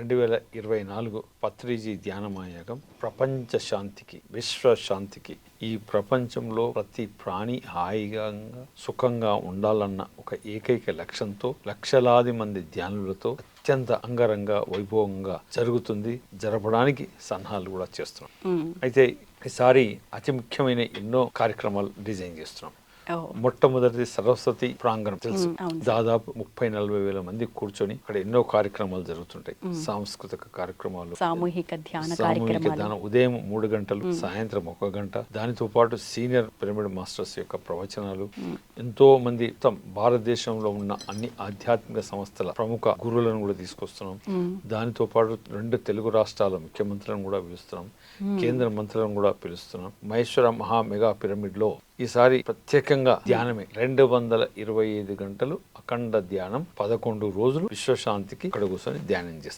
రెండు వేల ఇరవై నాలుగు పత్రిజీ ధ్యానమాయాగం ప్రపంచ శాంతికి విశ్వ శాంతికి ఈ ప్రపంచంలో ప్రతి ప్రాణి హాయిగా సుఖంగా ఉండాలన్న ఒక ఏకైక లక్ష్యంతో లక్షలాది మంది ధ్యానులతో అత్యంత అంగరంగ వైభవంగా జరుగుతుంది. జరపడానికి సన్నాహాలు కూడా చేస్తున్నాం. అయితే ఈసారి అతి ముఖ్యమైన ఎన్నో కార్యక్రమాలు డిజైన్ చేస్తున్నాం. మొట్టమొదటిది సరస్వతి ప్రాంగణం. తెలుసు. దాదాపు ముప్పై నలభై వేల మంది కూర్చొని అక్కడ ఎన్నో కార్యక్రమాలు జరుగుతుంటాయి. సాంస్కృతిక కార్యక్రమాలు. సామూహిక ధ్యాన సామూహిక ధ్యానం. ఉదయం మూడు గంటలు సాయంత్రం ఒక గంట. దానితో పాటు సీనియర్ పిరమిడ్ మాస్టర్స్ యొక్క ప్రవచనాలు. ఎంతో మంది మొత్తం భారతదేశంలో ఉన్న అన్ని ఆధ్యాత్మిక సంస్థల ప్రముఖ గురువులను కూడా తీసుకొస్తున్నాం. దానితో పాటు రెండు తెలుగు రాష్ట్రాల ముఖ్యమంత్రులను కూడా పిలుస్తున్నాం. కేంద్ర మంత్రులను కూడా పిలుస్తున్నాం. మహేశ్వర మహా మెగా పిరమిడ్లో ఈసారి ప్రత్యేకంగా ధ్యానమే. రెండు వందల ఇరవై ఐదు గంటలు అఖండ ధ్యానం పదకొండు రోజులు విశ్వశాంతికి ఇక్కడ కూర్చొని ధ్యానం చేస్తాం.